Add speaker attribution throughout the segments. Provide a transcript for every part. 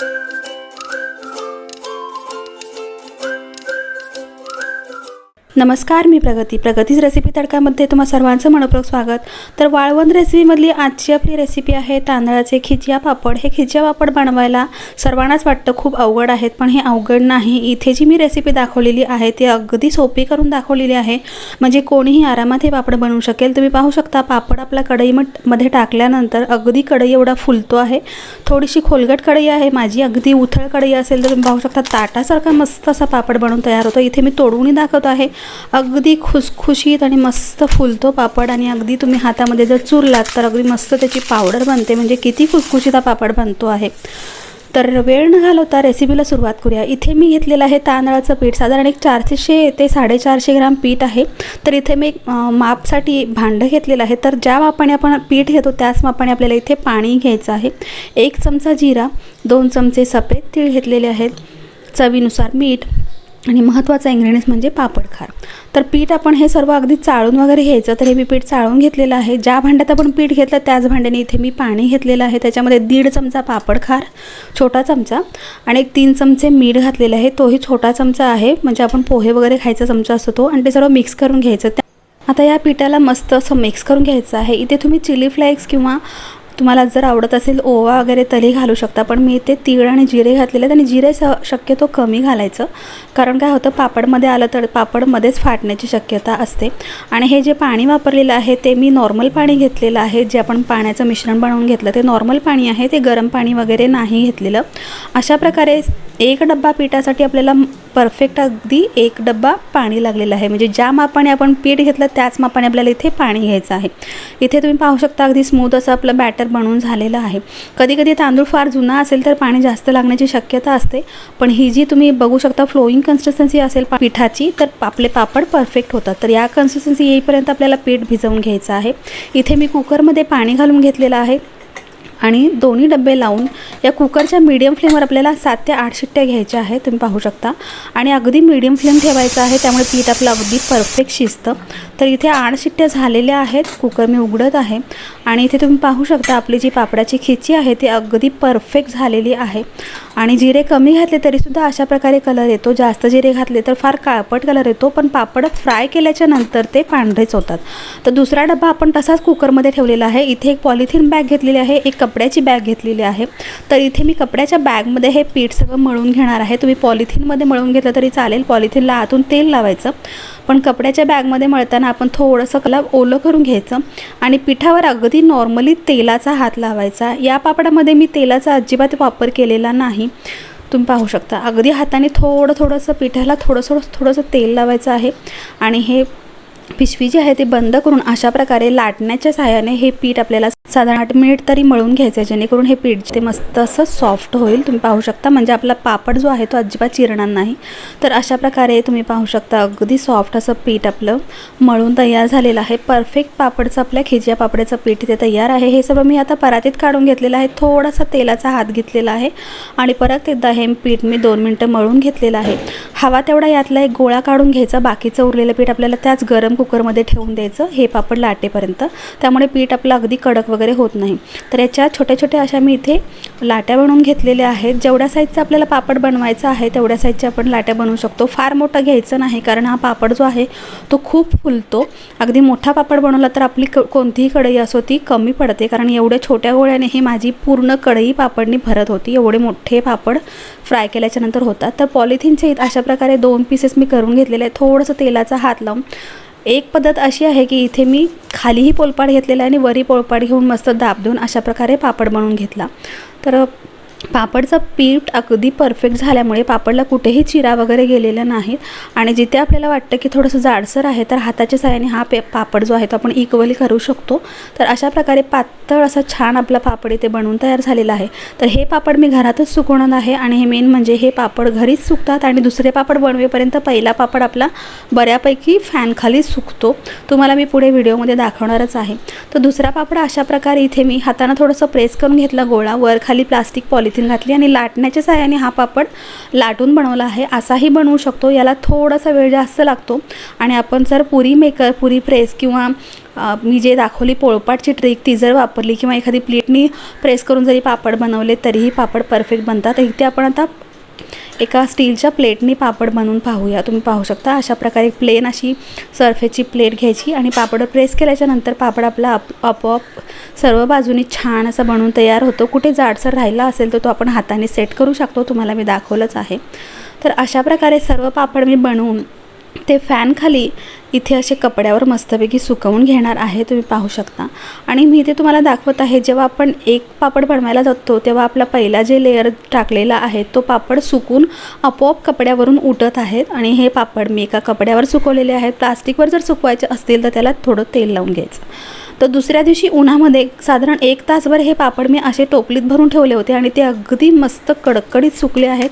Speaker 1: thank you नमस्कार मी प्रगती. प्रगतीच recipe तडकामध्ये तुम्हा सर्वांचं मनपूर्वक स्वागत. तर वाळवण रेसिपीमधली आजची आपली रेसिपी आहे तांदळाचे खिचिया पापड. हे खिचिया पापड बनवायला सर्वांनाच वाटतं खूप अवघड आहेत पण हे अवघड नाही. इथे जी मी रेसिपी दाखवलेली आहे ती अगदी सोपी करून दाखवलेली आहे. म्हणजे कोणीही आरामात हे पापड बनवू शकेल. तुम्ही पाहू शकता पापड आपला कढई मध्ये टाकल्यानंतर अगदी कढई एवढा फुलतो आहे. थोडीशी खोलगट कढई आहे. माझी अगदी उथळ कढई असेल तर तुम्ही पाहू शकता ताटासारखा मस्त असा पापड बनवून तयार होतो. इथे मी तोडूनही दाखवत आहे. अगदी खुसखुशीत आणि मस्त फुलतो पापड आणि अगदी तुम्ही हातामध्ये जर चुरलात तर अगदी मस्त त्याची पावडर बनते. म्हणजे किती खुसखुशीत हा पापड बनतो आहे. तर वेळ न घालवता रेसिपीला सुरुवात करूया. इथे मी घेतलेलं आहे तांदळाचं पीठ. साधारण एक चारशे ते साडेचारशे ग्राम पीठ आहे. तर इथे मी एक, मापसाठी भांडं घेतलेलं आहे. तर ज्या मापाने आपण पीठ घेतो त्याच मापाने आपल्याला इथे पाणी घ्यायचं आहे. एक चमचा जिरा दोन चमचे सफेद तीळ घेतलेले आहेत. चवीनुसार मीठ आणि महत्त्वाचा इंग्रेडियंट्स म्हणजे पापड खार. तर पीठ आपण हे सर्व अगदी चाळून वगैरे घ्यायचं तर हे मी पीठ चाळून घेतलेलं आहे. ज्या भांड्यात आपण पीठ घेतलं त्याच भांड्याने इथे मी पाणी घेतलेलं आहे. त्याच्यामध्ये दीड चमचा पापड खार छोटा चमचा आणि एक तीन चमचे मीठ घातलेलं आहे. तोही छोटा चमचा आहे. म्हणजे आपण पोहे वगैरे खायचा चमचा असतो तो. आणि ते सर्व मिक्स करून घ्यायचं. त्या आता या पिठाला मस्त असं मिक्स करून घ्यायचं आहे. इथे तुम्ही चिली फ्लेक्स किंवा तुम्हाला जर आवडत असेल ओवा वगैरे तरी घालू शकता. पण मी इथे तीळ आणि जिरे घातलेले आहेत आणि जिरे स शक्यतो कमी घालायचं. कारण काय होतं पापडमध्ये आलं तर पापडमध्येच फाटण्याची शक्यता असते. आणि हे जे पाणी वापरलेलं आहे ते मी नॉर्मल पाणी घेतलेलं आहे. जे आपण पाण्याचं मिश्रण बनवून घेतलं ते नॉर्मल पाणी आहे. ते गरम पाणी वगैरे नाही घेतलेलं. अशा प्रकारे एक डब्बा पिठासाठी आपल्याला परफेक्ट अगदी एक डब्बा पाणी लागलेलं आहे. म्हणजे ज्या मापाने आपण पीठ घेतलं त्याच मापाने आपल्याला इथे पाणी घ्यायचं आहे. इथे तुम्ही पाहू शकता अगदी स्मूथ असं आपलं बॅटर बनवून झालेलं आहे. कधी कधी तांदूळ फार जुना असेल तर पाणी जास्त लागण्याची शक्यता असते. पण ही जी तुम्ही बघू शकता फ्लोईंग कन्सिस्टन्सी असेल पिठाची तर आपले पापड परफेक्ट होतात. तर या कन्सिस्टन्सी येईपर्यंत आपल्याला पीठ भिजवून घ्यायचं आहे. इथे मी कुकरमध्ये पाणी घालून घेतलेलं आहे. आणि दोन्ही डबे लावून या कुकरच्या मीडियम फ्लेमवर आपल्याला सात ते आठ शिट्ट्या घ्यायच्या आहेत तुम्ही पाहू शकता. आणि अगदी मीडियम फ्लेम ठेवायचा आहे त्यामुळे पीठ आपलं अगदी परफेक्ट शिजतं. तर इथे आठ शिट्ट्या झालेल्या आहेत कुकर मी उघडत आहे. आणि इथे तुम्ही पाहू शकता आपली जी पापडाची खिची आहे ती अगदी परफेक्ट झालेली आहे. आणि जिरे कमी घातले तरीसुद्धा अशा प्रकारे कलर येतो. जास्त जिरे घातले तर फार काळपट कलर येतो पण पापड फ्राय केल्याच्यानंतर ते पांढरेच होतात. तर दुसरा डबा आपण तसाच कुकरमध्ये ठेवलेला आहे. इथे एक पॉलिथिन बॅग घेतलेली आहे एक कपड्याची बॅग घेतलेली आहे. तर इथे मी कपड्याच्या बॅगमध्ये हे पीठ सगळं मळून घेणार आहे. तुम्ही पॉलिथिनमध्ये मळून घेतलं तरी चालेल. पॉलिथिनला आतून तेल लावायचं. पण कपड्याच्या बॅगमध्ये मळताना आपण थोडंसं कला ओलं करून घ्यायचं आणि पिठावर अगदी नॉर्मली तेलाचा हात लावायचा. या पापडामध्ये मी तेलाचा अजिबात वापर केलेला नाही. तुम्ही पाहू शकता. अगदी हाताने थोडं थोडंसं पिठाला थोडंसं थोडंसं तेल लावायचं आहे. आणि हे पिशवी जी आहे ती बंद करून अशा प्रकारे लाटण्याच्या सहाय्याने हे पीठ आपल्याला साधारण आठ मिनिट तरी मळून घ्यायचं आहे जेणेकरून हे पीठ ते मस्त असं सॉफ्ट होईल. तुम्ही पाहू शकता म्हणजे आपला पापड जो आहे तो अजिबात चिरणार नाही. तर अशा प्रकारे तुम्ही पाहू शकता अगदी सॉफ्ट असं पीठ आपलं मळून तयार झालेलं आहे. परफेक्ट पापडचं आपल्या खिजिया पापडाचं पीठ इथे तयार आहे. हे सगळं मी आता परातीत काढून घेतलेलं आहे. थोडासा तेलाचा हात घेतलेला आहे. आणि परत एकदा हे पीठ मी दोन मिनटं मळून घेतलेलं आहे. हवा तेवढा यातला एक गोळा काढून घ्यायचा. बाकीचं उरलेलं पीठ आपल्याला त्याच गरम कुकरमध्ये ठेवून द्यायचं हे पापड लाटेपर्यंत. त्यामुळे पीठ आपलं अगदी कडक वगैरे होत नाही. तर याच्या छोट्या छोट्या अशा मी इथे लाट्या बनवून घेतलेल्या आहेत. जेवढ्या साईजचा आपल्याला पापड बनवायचा आहे तेवढ्या साईजच्या आपण लाट्या बनवू शकतो. फार मोठा घ्यायचं नाही कारण हा पापड जो आहे तो खूप फुलतो. अगदी मोठा पापड बनवला तर आपली क कोणतीही कढई असो ती कमी पडते. कारण एवढ्या छोट्या गोळ्याने ही माझी पूर्ण कढई पापडनी भरत होती. एवढे मोठे पापड फ्राय केल्याच्यानंतर होतात. तर पॉलिथिनचे अशा प्रकारे दोन पीसेस मी करून घेतलेले आहेत. थोडंसं तेलाचा हात लावून एक पद्धत अशी आहे की इथे मी खालीही पोलपाड घेतलेला आहे आणि वरी पोळपाड घेऊन मस्त दाब देऊन अशा प्रकारे पापड बनवून घेतला. तर पापडचं पीठ अगदी परफेक्ट झाल्यामुळे पापडला कुठेही चिरा वगैरे गेलेला नाहीत. आणि जिथे आपल्याला वाटतं की थोडंसं जाडसर आहे तर हाताच्या साहाय्याने हा पे पापड जो आहे तो आपण इक्वली करू शकतो. तर अशा प्रकारे पातळ असा छान आपला पापड इथे बनवून तयार झालेला आहे. तर हे पापड मी घरातच सुकवणार आहे आणि हे मेन म्हणजे हे पापड घरीच सुकतात आणि दुसरे पापड बनवेपर्यंत पहिला पापड आपला बऱ्यापैकी फॅनखाली सुकतो. तुम्हाला मी पुढे व्हिडिओमध्ये दाखवणारच आहे. तर दुसरा पापड अशा प्रकारे इथे मी हातानं थोडंसं प्रेस करून घेतला गोळा. वर खाली प्लास्टिक पॉलिथिन पॉलिथिन घातली आणि लाटण्याच्या साह्याने हा पापड लाटून बनवला आहे. असाही बनवू शकतो. याला थोडासा वेळ जास्त लागतो. आणि आपण जर पुरी मेकर पुरी प्रेस किंवा मी जे दाखवली पोळपाटची ट्रिक ती जर वापरली किंवा एखादी प्लेटनी प्रेस करून जरी पापड बनवले तरीही पापड परफेक्ट बनतात. इथे आपण आता एका स्टीलच्या प्लेटने पापड बनवून पाहूया. तुम्ही पाहू शकता अशा प्रकारे प्लेन अशी सर्फेची प्लेट घ्यायची आणि पापड प्रेस केल्याच्यानंतर पापड आपला आप आपोआप सर्व बाजूनी छान असा बनवून तयार होतो. कुठे जाडसर राहिला असेल तर तो आपण हाताने सेट करू शकतो. तुम्हाला मी दाखवलंच आहे. तर अशा प्रकारे सर्व पापड मी बनवून ते फॅनखाली इथे असे कपड्यावर मस्तपैकी सुकवून घेणार आहे तुम्ही पाहू शकता. आणि मी इथे तुम्हाला दाखवत आहे जेव्हा आपण एक पापड बनवायला जातो तेव्हा आपला पहिला जे लेअर टाकलेला आहे तो पापड सुकून आपोआप कपड्यावरून उठत आहेत. आणि हे पापड मी एका कपड्यावर सुकवलेले आहेत. प्लास्टिकवर जर सुकवायचे असतील तर त्याला थोडं तेल लावून घ्यायचं. तर दुसऱ्या दिवशी उन्हामध्ये साधारण एक तासभर हे पापड मी असे टोपलीत भरून ठेवले होते आणि ते अगदी मस्त कडकडीत सुकले आहेत.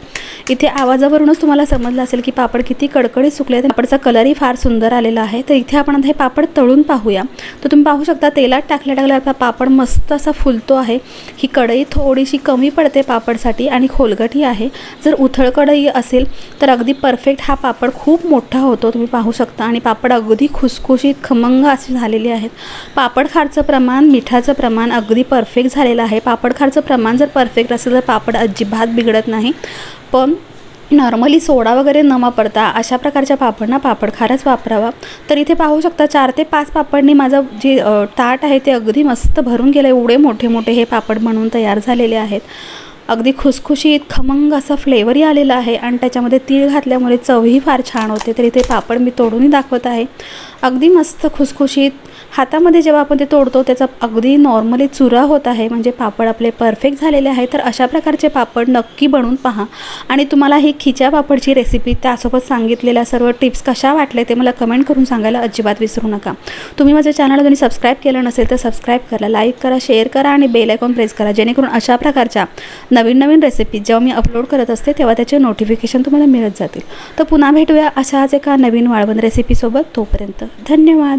Speaker 1: इथे आवाजावरूनच तुम्हाला समजलं असेल की पापड किती कडकडीत सुकले आहेत. पापडचा कलरही फार सुंदर आलेला आहे. तर इथे आपण आता हे पापड तळून पाहूया. तर तुम्ही पाहू शकता तेलात टाकल्या टाकल्या आपला पापड मस्त असा फुलतो आहे. ही कढई थोडीशी कमी पडते पापडसाठी आणि खोलगटही आहे. जर उथळ कढई असेल तर अगदी परफेक्ट हा पापड खूप मोठा होतो. तुम्ही पाहू शकता. आणि पापड अगदी खुसखुशीत खमंग असे झालेले आहेत. पापड खारचं प्रमाण मिठाचं प्रमाण अगदी परफेक्ट झालेलं आहे. पापड खारचं प्रमाण जर परफेक्ट असेल तर पापड अजिबात बिघडत नाही. पण नॉर्मली सोडा वगैरे न वापरता अशा प्रकारच्या पापडना पापड खारच वापरावा. तर इथे पाहू शकता चार ते पाच पापडनी माझं जे ताट आहे ते अगदी मस्त भरून गेलं एवढे मोठे मोठे हे पापड म्हणून तयार झालेले आहेत. अगदी खुसखुशीत खमंग असा फ्लेवरही आलेला आहे आणि त्याच्यामध्ये तीळ घातल्यामुळे चवही फार छान होते. तर इथे पापड मी तोडूनही दाखवत आहे. अगदी मस्त खुसखुशीत हातामध्ये जेव्हा आपण ते तोडतो त्याचा अगदी नॉर्मली चुरा होत आहे. म्हणजे पापड आपले परफेक्ट झालेले आहे. तर अशा प्रकारचे पापड नक्की बनवून पहा. आणि तुम्हाला ही खिच्या पापडची रेसिपी त्यासोबत सांगितलेल्या सर्व टिप्स कशा वाटले ते मला कमेंट करून सांगायला अजिबात विसरू नका. तुम्ही माझ्या चॅनल तुम्ही सबस्क्राईब केलं नसेल तर सबस्क्राईब करा लाईक करा शेअर करा आणि बेल आयकॉन प्रेस करा. जेणेकरून अशा प्रकारच्या नवीन नवीन रेसिपी जेव्हा मी अपलोड करत असते तेव्हा त्याचे नोटिफिकेशन तुम्हाला मिळत जातील. तर पुन्हा भेटूया अशाच एका नवीन वाळवण रेसिपीसोबत तोपर्यंत धन्यवाद.